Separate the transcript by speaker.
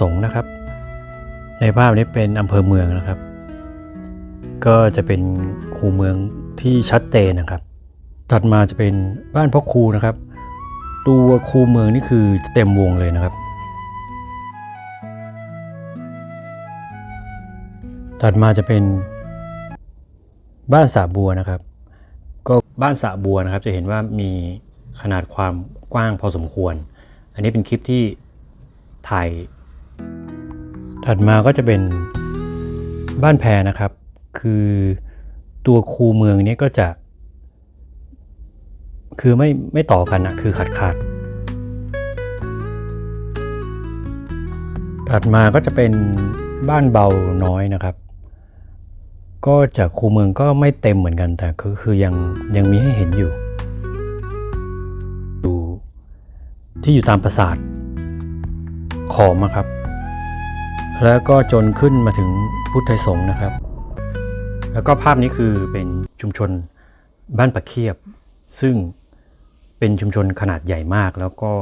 Speaker 1: สงนะครับ ในภาพนี้เป็นอำเภอเมืองนะครับ ก็จะเป็นคูเมืองที่ชัดเจนนะครับ ถัดมาจะเป็นบ้านพ่อครูนะครับ ตัวคูเมืองนี่คือเต็มวงเลยนะครับ ถัดมาจะเป็นบ้านสระบัวนะครับ ก็บ้านสระบัวนะครับ จะเห็นว่ามีขนาดความกว้างพอสมควร อันนี้เป็นคลิปที่ถ่าย ถัดมาก็จะเป็นบ้านแพรนะครับ คือตัวคูเมืองนี้ก็จะ คือไม่ไม่ต่อกันนะคือขาดขาดถัดมาก็จะเป็นบ้านเบาน้อยนะครับ ก็จากคูเมืองก็ไม่เต็มเหมือนกันแต่ก็คือยังยังมีให้เห็นอยู่ดูที่อยู่ตามปราสาทขอมอะครับ แล้วก็จนขึ้นมาถึงพุทธไทยสงฆ์นะครับ แล้วก็ภาพนี้คือเป็นชุมชนบ้านปะเคียบ ซึ่งเป็นชุมชนขนาดใหญ่มากแล้วก็